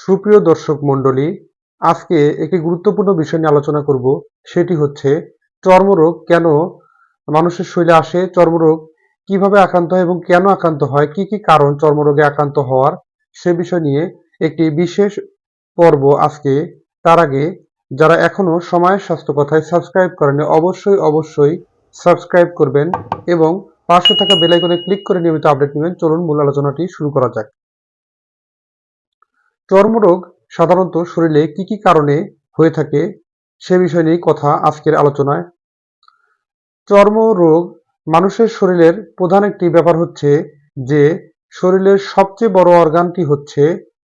সুপ্রিয় দর্শক মণ্ডলী, আজকে একটি গুরুত্বপূর্ণ বিষয় নিয়ে আলোচনা করব। সেটি হচ্ছে, চর্মরোগ কেন মানুষের শরীরে আসে, চর্মরোগ কীভাবে আক্রান্ত হয় এবং কেন আক্রান্ত হয়, কি কি কারণ চর্মরোগে আক্রান্ত হওয়ার, সে বিষয় নিয়ে একটি বিশেষ পর্ব আজকে। তার আগে, যারা এখনও সময়ের স্বাস্থ্য কথায় সাবস্ক্রাইব করেনি অবশ্যই অবশ্যই সাবস্ক্রাইব করবেন এবং পাশে থাকা বেল আইকনে ক্লিক করে নিয়মিত আপডেট নেবেন। চলুন, মূল আলোচনাটি শুরু করা যাক। চর্মরোগ সাধারণত শরীরে কি কি কারণে হয়ে থাকে সে বিষয় নিয়ে কথা আজকের আলোচনায়। চর্মরোগ মানুষের শরীরের প্রধান একটি ব্যাপার হচ্ছে যে, শরীরের সবচেয়ে বড় অর্গানটি হচ্ছে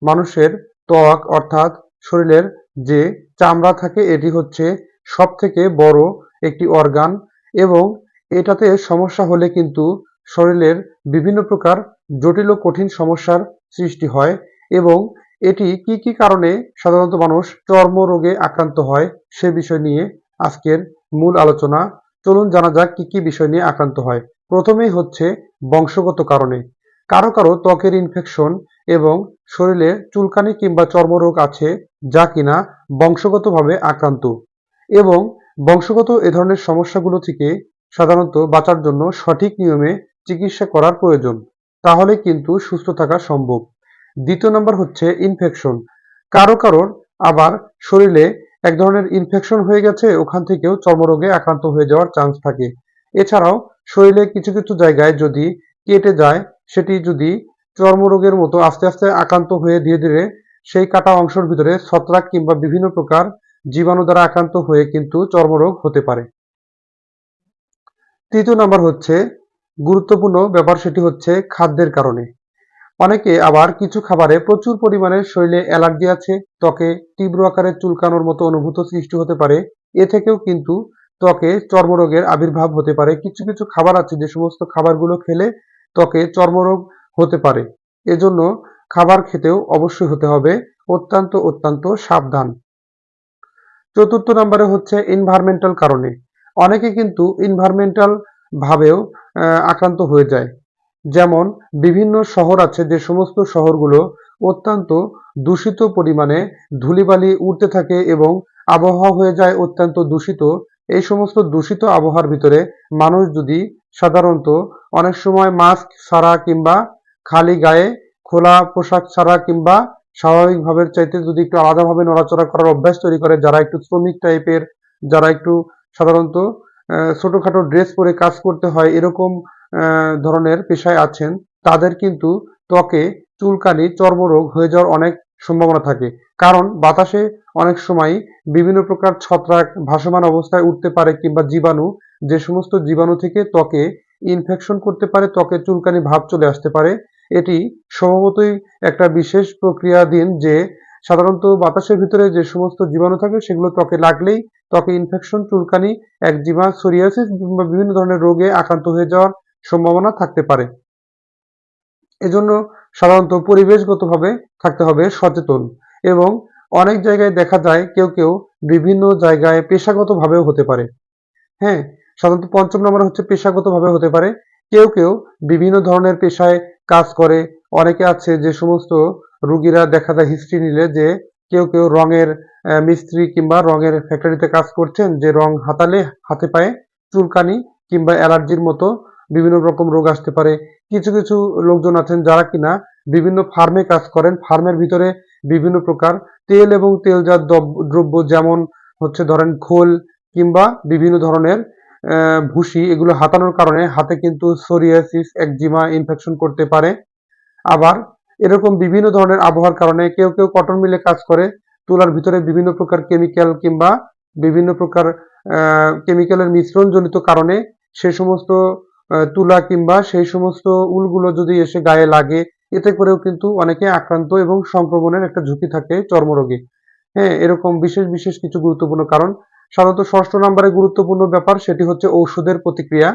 মানুষের ত্বক, অর্থাৎ শরীরের যে চামড়া থাকে, এটি হচ্ছে সব থেকে বড় একটি অর্গান এবং এটাতে সমস্যা হলে কিন্তু শরীরের বিভিন্ন প্রকার জটিল ও কঠিন সমস্যার সৃষ্টি হয় এবং এটি কি কি কারণে সাধারণত মানুষ চর্মরোগে আক্রান্ত হয় সে বিষয় নিয়ে আজকের মূল আলোচনা। চলুন জানা যাক কি কি বিষয় নিয়ে আক্রান্ত হয়। প্রথমেই হচ্ছে বংশগত কারণে। কারও কারও ত্বকের ইনফেকশন এবং শরীরে চুলকানি কিংবা চর্মরোগ আছে যা কিনা বংশগতভাবে আক্রান্ত এবং বংশগত এ ধরনের সমস্যাগুলো থেকে সাধারণত বাঁচার জন্য সঠিক নিয়মে চিকিৎসা করার প্রয়োজন। তাহলে কিন্তু সুস্থ থাকা সম্ভব। দ্বিতীয় নম্বর হচ্ছে ইনফেকশন কারও কারোর আবার শরীরে এক ধরনের ইনফেকশন হয়ে গেছে, ওখান থেকেও চর্মরোগে আক্রান্ত হয়ে যাওয়ার চান্স থাকে। এছাড়াও শরীরে কিছু কিছু জায়গায় যদি কেটে যায়, সেটি যদি চর্মরোগের মতো আস্তে আস্তে আক্রান্ত হয়ে ধীরে ধীরে সেই কাটা অংশের ভিতরে ছত্রাক কিংবা বিভিন্ন প্রকার জীবাণু দ্বারা আক্রান্ত হয়ে কিন্তু চর্মরোগ হতে পারে। তৃতীয় নাম্বার হচ্ছে, গুরুত্বপূর্ণ ব্যাপার সেটি হচ্ছে খাদ্যের কারণে। অনেকে আবার কিছু খাবারে প্রচুর পরিমাণে শরীরে অ্যালার্জি আছে, ত্বকে তীব্র আকারে চুলকানোর মতো অনুভূত সৃষ্টি হতে পারে। এ থেকেও কিন্তু ত্বকে চর্মরোগের আবির্ভাব হতে পারে। কিছু কিছু খাবার আছে যে সমস্ত খাবারগুলো খেলে ত্বকে চর্মরোগ হতে পারে। এজন্য খাবার খেতেও অবশ্যই হতে হবে। অত্যন্ত অত্যন্ত সাবধান। চতুর্থ নম্বরে হচ্ছে এনভায়রনমেন্টাল কারণে। অনেকে কিন্তু এনভায়রনমেন্টাল ভাবেও আক্রান্ত হয়ে যায়। যেমন, বিভিন্ন শহর আছে যে সমস্ত শহরগুলো অত্যন্ত দূষিত পরিমাণে ধুলিবালি উঠতে থাকে এবং আবহাওয়া হয়ে যায় অত্যন্ত দূষিত। এই সমস্ত দূষিত আবহাওয়ার ভিতরে মানুষ যদি সাধারণত অনেক সময় মাস্ক ছাড়া কিংবা খালি গায়ে খোলা পোশাক ছাড়া কিংবা স্বাভাবিকভাবে চাইতে যদি একটু আলাদাভাবে নড়াচড়া করার অভ্যাস তৈরি করে, যারা একটু শ্রমিক টাইপের যারা একটু সাধারণত ছোটোখাটো ড্রেস পরে কাজ করতে হয়, এরকম ধরনের পেশায় আছেন, তাদের কিন্তু ত্বকে চুলকানি, চর্মরোগ হয়ে যাওয়ার অনেক সম্ভাবনা থাকে। কারণ বাতাসে অনেক সময় বিভিন্ন প্রকার ছত্রাক ভাসমান অবস্থায় উঠতে পারে কিংবা জীবাণু, যে সমস্ত জীবাণু থেকে ত্বকে ইনফেকশন করতে পারে, ত্বকে চুলকানি ভাব চলে আসতে পারে। এটি স্বভাবতই একটা বিশেষ প্রক্রিয়া দিন যে সাধারণত বাতাসের ভিতরে যে সমস্ত জীবাণু থাকে, সেগুলো ত্বকে লাগলেই ত্বকে ইনফেকশন চুলকানি, একজিমা সোরিয়াসিস বিভিন্ন ধরনের রোগে আক্রান্ত হয়ে যাওয়ার সম্ভাবনা থাকতে পারে। এজন্য সাধারণত পরিবেশগতভাবে থাকতে হবে সচেতন এবং অনেক জায়গায় দেখা যায় কেউ কেউ বিভিন্ন জায়গায় পেশাগতভাবেও হতে পারে। হ্যাঁ সাধারণত পঞ্চম নম্বর হচ্ছে পেশাগতভাবে হতে পারে। কেউ কেউ বিভিন্ন ধরনের পেশায় কাজ করে। অনেকে আছে যে সমস্ত রুগীরা দেখা যায় হিস্ট্রি নিলে যে কেউ কেউ রঙের মিস্ত্রি কিংবা রঙের ফ্যাক্টরিতে কাজ করছেন যে রং হাতালে, হাতে পায়ে চুলকানি কিংবা অ্যালার্জির মতো বিভিন্ন রকম রোগ আসতে পারে। কিছু কিছু লোকজন আছেন যারা কিনা বিভিন্ন ফার্মে কাজ করেন। ফার্মের ভিতরে বিভিন্ন প্রকার তেল এবং তেলজাত দ্রব্য যেমন হচ্ছে ধরেন খোল কিংবা বিভিন্ন ধরনের ভুসি, এগুলো হাতানোর কারণে হাতে কিন্তু সোরিয়াসিস, একজিমা ইনফেকশন করতে পারে। আবার এরকম বিভিন্ন ধরনের আবহাওয়ার কারণে কেউ কেউ কটন মিলে কাজ করে। তুলার ভিতরে বিভিন্ন প্রকার কেমিক্যাল কিংবা বিভিন্ন প্রকার কেমিক্যালের মিশ্রণজনিত কারণে সে সমস্ত তুলা কিংবা সেই সমস্ত উলগুলো যদি এসে গায়ে লাগে, এতে করেও কিন্তু অনেকে আক্রান্ত এবং সংক্রমণের একটা ঝুঁকি থাকে চর্মরোগে। হ্যাঁ এরকম বিশেষ বিশেষ কিছু গুরুত্বপূর্ণ কারণ। সাধারণত ষষ্ঠ নম্বরে গুরুত্বপূর্ণ ব্যাপার সেটি হচ্ছে ঔষধের প্রতিক্রিয়া।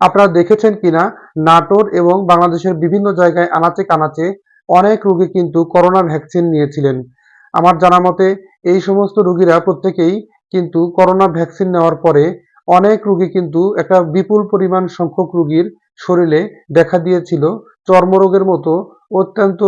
আপনারা দেখেছেন কিনা, নাটোর এবং বাংলাদেশের বিভিন্ন জায়গায় আনাচে কানাচে অনেক রোগী কিন্তু করোনা ভ্যাকসিন নিয়েছিলেন। আমার জানা মতে, এই সমস্ত রোগীরা প্রত্যেকেই কিন্তু করোনা ভ্যাকসিন নেওয়ার পরে অনেক রুগী কিন্তু একটা বিপুল পরিমাণ সংখ্যক রুগীর শরীরে দেখা দিয়েছিল। চর্মরোগের মতো অত্যন্ত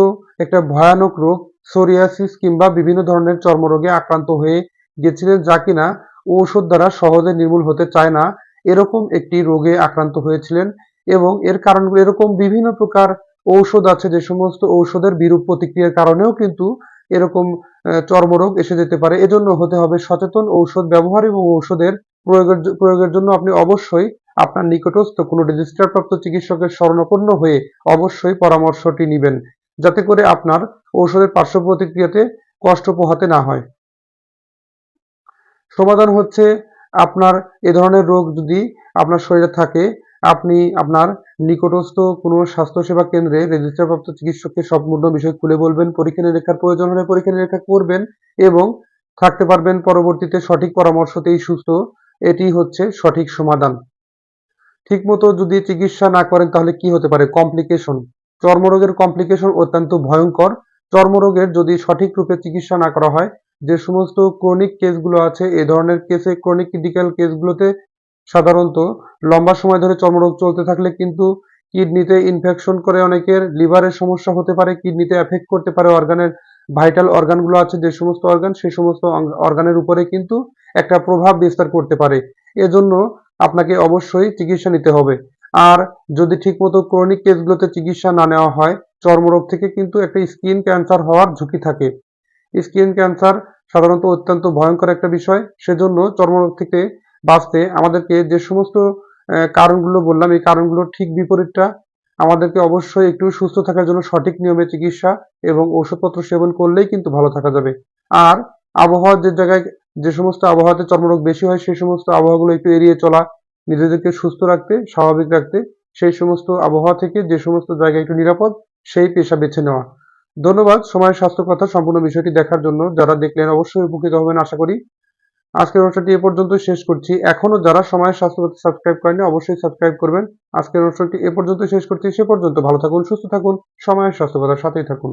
একটা ভয়ানক রোগ সোরিয়াসিস কিংবা বিভিন্ন ধরনের চর্মরোগে আক্রান্ত হয়ে গেছিলেন যা কিনা ঔষধ দ্বারা সহজে নির্মূল হতে চায় না। এরকম একটি রোগে আক্রান্ত হয়েছিলেন এবং এর কারণ, এরকম বিভিন্ন প্রকার ঔষধ আছে যে সমস্ত ঔষধের বিরূপ প্রতিক্রিয়ার কারণেও কিন্তু এরকম চর্মরোগ এসে যেতে পারে। এজন্য হতে হবে সচেতন ঔষধ ব্যবহার এবং ঔষধের প্রয়োগের প্রয়োগের জন্য আপনি অবশ্যই আপনার নিকটস্থ কোনো রেজিস্টারপ্রাপ্ত চিকিৎসকের শরণাপন্ন হয়ে অবশ্যই পরামর্শটি নেবেন, যাতে করে আপনার ঔষধের পার্শ্ব প্রতিক্রিয়াতে কষ্ট পোহাতে না হয়। সমাধান হচ্ছে আপনার এ ধরনের রোগ যদি আপনার শরীরে থাকে, আপনি আপনার নিকটস্থ কোনো স্বাস্থ্যসেবা কেন্দ্রে রেজিস্টারপ্রাপ্ত চিকিৎসককে সম্পূর্ণ বিষয় খুলে বলবেন, পরীক্ষা নিরীক্ষার প্রয়োজন হলে পরীক্ষা নিরীক্ষা করবেন এবং থাকতে পারবেন পরবর্তীতে সঠিক পরামর্শতেই সুস্থ এটি হচ্ছে সঠিক সমাধান। ঠিকমতো যদি চিকিৎসা না করেন তাহলে কি হতে পারে? কমপ্লিকেশন চর্মরোগের কমপ্লিকেশন অত্যন্ত ভয়ঙ্কর। চর্মরোগের যদি সঠিক রূপে চিকিৎসা না করা হয়, যে সমস্ত ক্রনিক কেসগুলো আছে, এ ধরনের কেসে ক্রনিক ক্রিটিক্যাল কেসগুলোতে সাধারণত লম্বা সময় ধরে চর্মরোগ চলতে থাকলে কিন্তু কিডনিতে ইনফেকশন করে অনেকের লিভারের সমস্যা হতে পারে কিডনিতে এফেক্ট করতে পারে অর্গানের ভাইটাল অর্গানগুলো আছে, যে সমস্ত অর্গান সেই সমস্ত অর্গানের উপরে কিন্তু একটা প্রভাব বিস্তার করতে পারে। এজন্য আপনাকে অবশ্যই চিকিৎসা নিতে হবে। আর যদি ঠিকমতো ক্রনিক কেসগুলোতে চিকিৎসা না নেওয়া হয়, চর্মরোগ থেকে কিন্তু একটা স্কিন ক্যান্সার হওয়ার ঝুঁকি থাকে। স্কিন ক্যান্সার সাধারণত অত্যন্ত ভয়ঙ্কর একটা বিষয়। সেজন্য চর্মরোগ থেকে বাঁচতে আমাদেরকে যে সমস্ত কারণগুলো বললাম, এই কারণগুলোর ঠিক বিপরীতটা আমাদেরকে অবশ্যই একটু সুস্থ থাকার জন্য সঠিক নিয়মে চিকিৎসা এবং ওষুধপত্র সেবন করলেই কিন্তু ভালো থাকা যাবে। আর আবহাওয়ার যে জায়গায় যে সমস্ত আবহাওয়াতে চর্মরোগ বেশি হয়, সেই সমস্ত আবহাওয়াগুলো একটু এড়িয়ে চলা, নিজেদেরকে সুস্থ রাখতে, স্বাভাবিক রাখতে, সেই সমস্ত আবহাওয়া থেকে যে সমস্ত জায়গা একটু নিরাপদ, সেই পেশা বেছে নেওয়া। ধন্যবাদ। সময়ের স্বাস্থ্য কথা সম্পূর্ণ বিষয়টি দেখার জন্য। যারা দেখলেন অবশ্যই উপকৃত হবেন, আশা করি। আজকের অনুষ্ঠানটি এ পর্যন্ত শেষ করছি। এখনও যারা সময় স্বাস্থ্য কথা সাবস্ক্রাইব করেনি অবশ্যই সাবস্ক্রাইব করবেন। আজকের অনুষ্ঠানটি এ পর্যন্ত শেষ করছি। সে পর্যন্ত ভালো থাকুন, সুস্থ থাকুন সময়ের স্বাস্থ্যকতার সাথেই থাকুন।